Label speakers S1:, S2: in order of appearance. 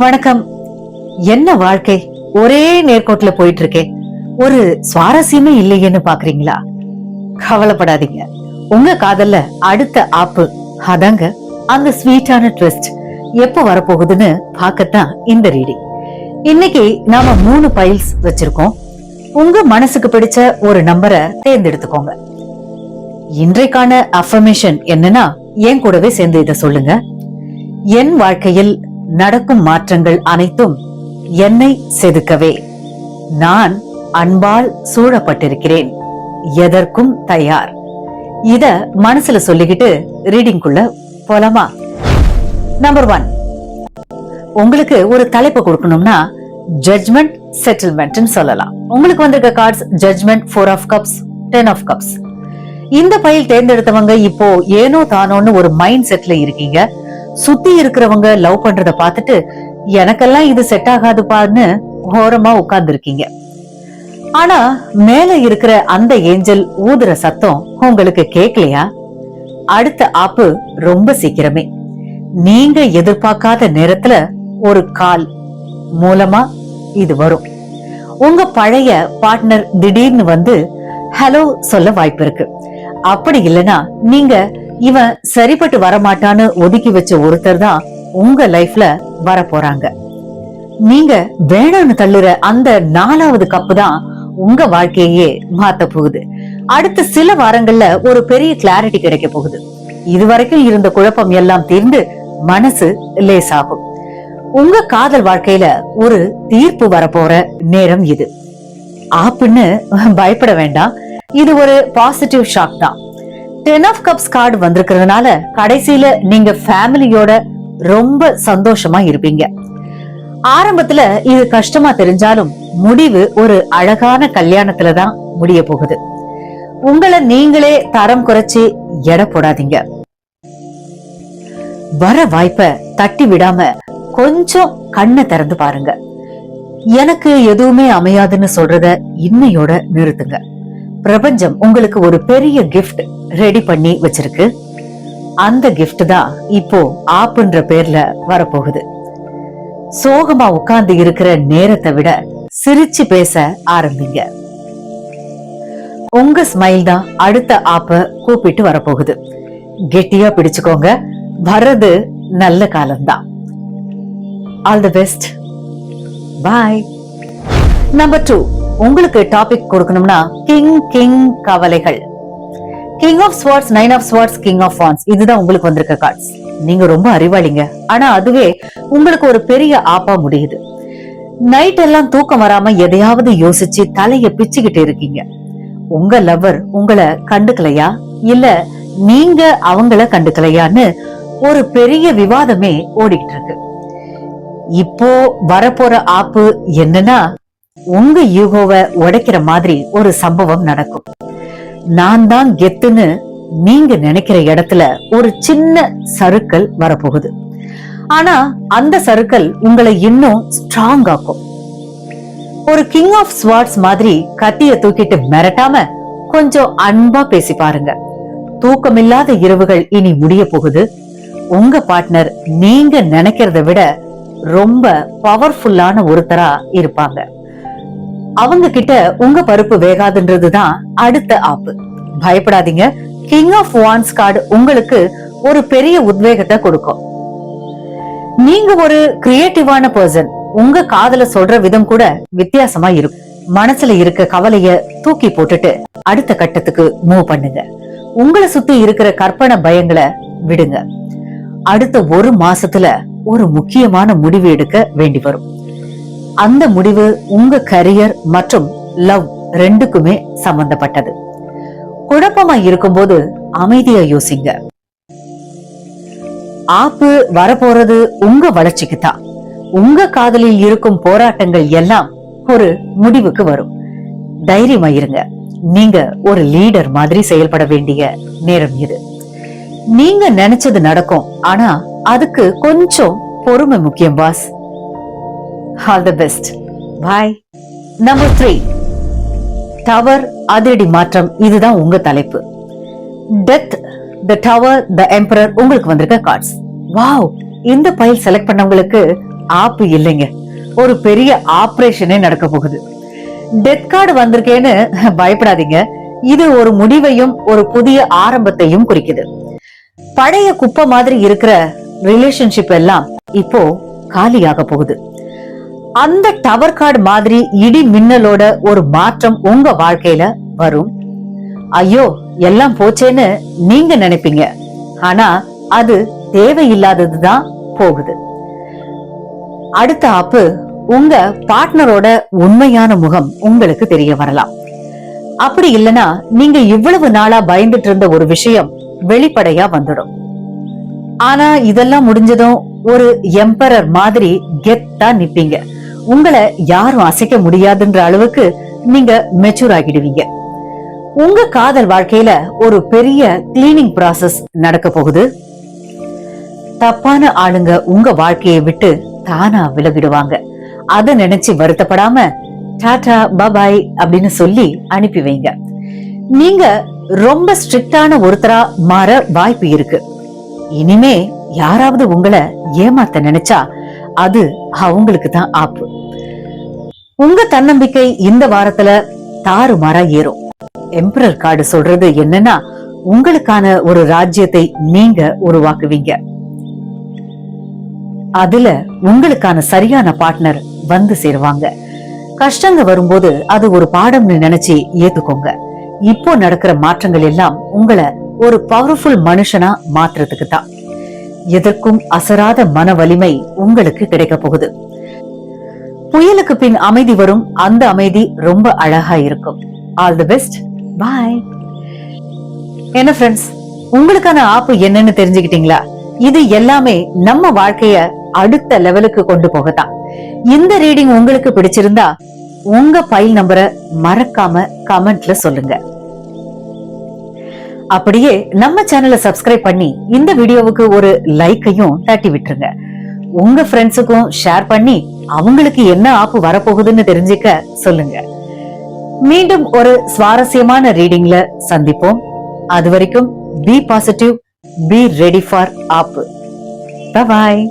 S1: வணக்கம். என்ன வாழ்க்கை? ஒரே நேர்கோட்டுல போயிட்டு இருக்கேன் ஒரு சுவாரஸ்யமே இல்லையேன்னு பாக்குறீங்களா? கவலைப்படாதீங்க. உங்க காதல்ல அடுத்த ஆப்பு. அதாங்க அந்த ஸ்வீட்டான ட்விஸ்ட். எப்போ வரப்போகுதுன்னு பார்க்கத்தான் இந்த ரீடிங். இன்னைக்கு நாம மூணு பைல்ஸ் வச்சிருக்கோம். உங்க மனசுக்கு பிடிச்ச ஒரு நம்பரை தேர்ந்தெடுத்துக்கோங்க. இன்றைக்கான அஃபர்மேஷன் என்னன்னா என் கூடவே சேர்ந்து இதை சொல்லுங்க. என் வாழ்க்கையில் நடக்கும் மாற்றங்கள் அனைத்தும் என்னை செதுக்கவே. நான் அன்பால் சூழப்பட்டிருக்கிறேன். எதற்கும் தயார். இத மனசுல சொல்லிக்கிட்டு ரீடிங்குள்ள போலாமா? நம்பர் ஒன் உங்களுக்கு ஒரு தலைப்பு கொடுக்கணும்னா ஜட்ஜ்மெண்ட் செட்டில்மெண்ட் சொல்லலாம். உங்களுக்கு வந்திருக்க cards judgement four of cups ten of cups இந்த பயில் தேர்ந்தெடுத்தவங்க இப்போ ஏனோ தானோன்னு ஒரு மைண்ட் செட்ல இருக்கீங்க. சுத்தி இருக்கிறவங்க லவ் பண்றத பார்த்துட்டு எனக்கெல்லாம் இது செட் ஆகாதுப்பான்னு ஓரமா உட்கார்ந்து இருக்கீங்க ஆனா மேல இருக்கிற அந்த ஏஞ்சல் ஊதுற சத்தம் உங்களுக்கு கேட்கலையா அடுத்த ஆப்பு ரொம்ப சீக்கிரமே. நீங்க எதிர்பார்க்காத நேரத்துல ஒரு கால் மூலமா இது வரும். உங்க பழைய பார்ட்னர் திடீர்னு வந்து ஹலோ சொல்ல வாய்ப்பு இருக்கு. அப்படி இல்லைன்னா நீங்க இவன் சரிப்பட்டு வரமாட்டான்னு ஒதுக்கி வச்ச ஒருத்தர் தான் உங்க லைஃப்ல வர போறாங்க நீங்க வேணான்னு தள்ளுற அந்த நாலாவது கப்பு தான் உங்க வாழ்க்கையே மாத்த போகுது. அடுத்த சில வாரங்கள்ல ஒரு பெரிய கிளாரிட்டி கிடைக்க போகுது. இதுவரைக்கும் இருந்த குழப்பம் எல்லாம் தீர்ந்து மனசு லேசாகும். உங்க காதல் வாழ்க்கையில ஒரு தீர்ப்பு வரப்போற நேரம் இது. ஆப்புன்னு பயப்பட வேண்டாம். இது ஒரு பாசிட்டிவ் ஷாக் தான். டென் ஆஃப் கப்ஸ் கார்டு வந்திருக்கிறதுனால கடைசியில நீங்க ஃபேமிலியோட ரொம்ப சந்தோஷமா இருப்பீங்க. ஆரம்பத்துல இது கஷ்டமா தெரிஞ்சாலும் முடிவு ஒரு அழகான கல்யாணத்துல தான் முடிய போகுது. உங்களை நீங்களே தரம் குறைச்சு எடை போடாதீங்க. வர வாய்ப்ப தட்டி விடாம கொஞ்சம் கண்ணை திறந்து பாருங்க. எனக்கு எதுவுமே அமையாதுன்னு சொல்றத இன்னையோட நிறுத்துங்க. பிரபஞ்சம் உங்களுக்கு ஒரு பெரிய கிஃப்ட் ரெடி பண்ணி வச்சிருக்கு. அந்த கிஃப்ட் தான் இப்போ ஆப்புன்ற பேர்ல வரப்போகுது. சோகமா உட்கார்ந்து இருக்கிற நேரத்தை விட சிரிச்சு பேச ஆரம்பிங்க. உங்க ஸ்மைல் தான் அடுத்த ஆப்ப கூப்பிட்டு வரப்போகுது. கெட்டியா பிடிச்சுக்கோங்க. வர்றது நல்ல காலம்தான். All the best bye number two உங்களுக்கு டாபிக் கொடுக்கணும்னா கிங் கிங் கவலைகள். King of swords nine of swords king of wands இதுதான் உங்களுக்கு வந்திருக்க கார்ட்ஸ் நீங்க ரொம்ப அறிவாளிங்க. ஆனா அதுவே உங்களுக்கு ஒரு பெரிய ஆப்பா முடியுது. நைட் எல்லாம் தூக்கம் வராம எதையாவது யோசிச்சு தலைய பிச்சுக்கிட்டு இருக்கீங்க. உங்க லவர் உங்களை கண்டுக்கலையா? இல்ல நீங்க அவங்கள கண்டுக்கலையான்னு ஒரு பெரிய விவாதமே ஓடிக்கிட்டு இருக்கு. இப்போ வரப்போற ஆப்பு என்னன்னா உங்க யூகோவை உடைக்கிற மாதிரி ஒரு சம்பவம் நடக்கும். நான் தான் கெத்துன்னு நீங்க நினைக்கிற இடத்துல ஒரு சின்ன சருக்கள் வரப்போகுது. ஆனா அந்த சறுக்கல் உங்களை இன்னும் ஸ்ட்ராங் ஆக்கும். ஒரு கிங் ஆஃப் ஸ்வார்ட்ஸ் மாதிரி கத்திய தூக்கிட்டு மிரட்டாம கொஞ்சம் அன்பா பேசி பாருங்க. தூக்கமில்லாத இரவுகள் இனி முடிய போகுது. உங்க பார்ட்னர் நீங்க நினைக்கிறத விட ரொம்ப பவர்ஃபுல்லான ஒருத்தரா இருப்பாங்க. அவங்க கிட்ட உங்க பருப்பு வேகாதுன்றதுதான் அடுத்த ஆப்பு. பயப்படாதீங்க. கிங் ஆஃப் வான்ஸ் கார்டு உங்களுக்கு ஒரு பெரிய உத்வேகத்தை கொடுக்கும். நீங்க ஒரு கிரியேட்டிவான பர்சன் உங்க காதல சொல்ற விதம் கூட வித்தியாசமா இருக்கும். மனசுல இருக்க கவலைய தூக்கி போட்டுட்டு அடுத்த கட்டத்துக்கு மூவ் பண்ணுங்க. உங்களை சுத்தி இருக்கிற கற்பனை பயங்களை விடுங்க. அடுத்த ஒரு மாசத்துல ஒரு முக்கியமான முடிவு எடுக்க வேண்டி வரும். அந்த முடிவு உங்க கரியர் மற்றும் லவ் ரெண்டுக்குமே சம்பந்தப்பட்டது. குழப்பமா இருக்கும்போது அமைதியா யோசிங்க. ஆப்பு வரப்போறது உங்க வளர்ச்சிக்கு தான். உங்க காதலில் இருக்கும் போராட்டங்கள் எல்லாம் ஒரு முடிவுக்கு வரும். தைரியமா இருங்க. நீங்க ஒரு லீடர் மாதிரி செயல்பட வேண்டிய நேரம் இது. நீங்க நினைச்சது நடக்கும் ஆனா அதுக்கு கொஞ்சம் பொறுமை முக்கியம் boss all the best bye number three tower அதிரடி மாற்றம். இதுதான் உங்க தலைப்பு. Death the tower the emperor உங்களுக்கு வந்திருக்க கார்ட்ஸ் வாவ் இந்த பைல் செலக்ட் பண்ணவங்களுக்கு ஆப்பு இல்லைங்க. ஒரு பெரிய ஆப்ரேஷனே நடக்க போகுது. டெத் கார்டு வந்திருக்கேன்னு பயப்படாதீங்க. இது ஒரு முடிவையும் ஒரு புதிய ஆரம்பத்தையும் குறிக்குது. பழைய குப்பை மாதிரி இருக்கிற ரிலேஷன்ஷிப் எல்லாம் இப்போ காலியாக போகுது. அந்த டவர் கார்டு மாதிரி இடி மின்னலோட ஒரு மாற்றம் உங்க வாழ்க்கையில வரும். ஐயோ எல்லாம் போச்சேன்னு நீங்க நினைப்பீங்க. ஆனா அது தேவையில்லாததுதான் போகுது. அடுத்த ஆப்பு உங்க பார்ட்னரோட உண்மையான முகம் உங்களுக்கு தெரிய வரலாம். அப்படி இல்லனா நீங்க இவ்வளவு நாளா பயந்துட்டு இருந்த ஒரு விஷயம் வெளிப்படையா வந்துடும். ஆனா இதெல்லாம் முடிஞ்சதும் ஒரு எம்பரர் மாதிரி கெத்தா நிப்பீங்க. உங்களை யாரும் அசைக்க முடியாதுன்ற அளவுக்கு நீங்க மெச்சூர் ஆகிடுவீங்க. உங்க காதல் வாழ்க்கையில ஒரு பெரிய கிளீனிங் ப்ராசஸ் நடக்க போகுது. தப்பான ஆளுங்க உங்க வாழ்க்கையை விட்டு தானா விலகிடுவாங்க. அத நினைச்சு வருத்தப்படாம டாடா பபாய் அப்படின்னு சொல்லி அனுப்பி வைங்க. நீங்க ரொம்ப ஸ்ட்ரிக்டான ஒருத்தரா மாற வாய்ப்பு இருக்கு. இனிமே யாராவது உங்களை ஏமாத்த நினைச்சா அது அவங்களுக்கு தான் ஆப்பு. உங்க தன்னம்பிக்கை இந்த வாரத்துல தாறுமாறா ஏறும். எம்பரர் கார்டு சொல்றது என்னன்னா உங்களுக்கான ஒரு ராஜ்யத்தை நீங்க உருவாக்குவீங்க. அதுல உங்களுக்கான சரியான பார்ட்னர் வந்து சேருவாங்க. கஷ்டங்க வரும்போது அது ஒரு பாடம்னு நினைச்சு ஏத்துக்கோங்க. இப்போ நடக்கிற மாற்றங்கள் எல்லாம் உங்களை ஒரு பவர்ஃபுல் மனுஷனா மாத்துறதுக்கு தான் எதற்கும் அசராத மன வலிமை உங்களுக்கு கிடைக்க போகுது. புயலுக்கு பின் அமைதி வரும் அந்த அமைதி ரொம்ப அழகா இருக்கும். ஆல் தி பெஸ்ட் பாய் என்ன ஃப்ரெண்ட்ஸ் உங்களுக்கான ஆப்பு என்னன்னு தெரிஞ்சுக்கிட்டீங்களா? இது எல்லாமே நம்ம வாழ்க்கைய அடுத்த லெவலுக்கு கொண்டு போகத்தான். இந்த ரீடிங் உங்களுக்கு பிடிச்சிருந்தா உங்க பைல் நம்பரை மறக்காம கமெண்ட்ல சொல்லுங்க. அப்படியே நம்ம சேனலை சப்ஸ்கிரைப் பண்ணி இந்த வீடியோவுக்கு ஒரு லைக்கையும் தட்டி விட்டுருங்க. உங்க ஃப்ரெண்ட்ஸுக்கும் ஷேர் பண்ணி அவங்களுக்கு என்ன ஆப்பு வரப்போகுதுன்னு தெரிஞ்சுக்க சொல்லுங்க. மீண்டும் ஒரு சுவாரஸ்யமான ரீடிங்ல சந்திப்போம். அது வரைக்கும் be positive be ready for app bye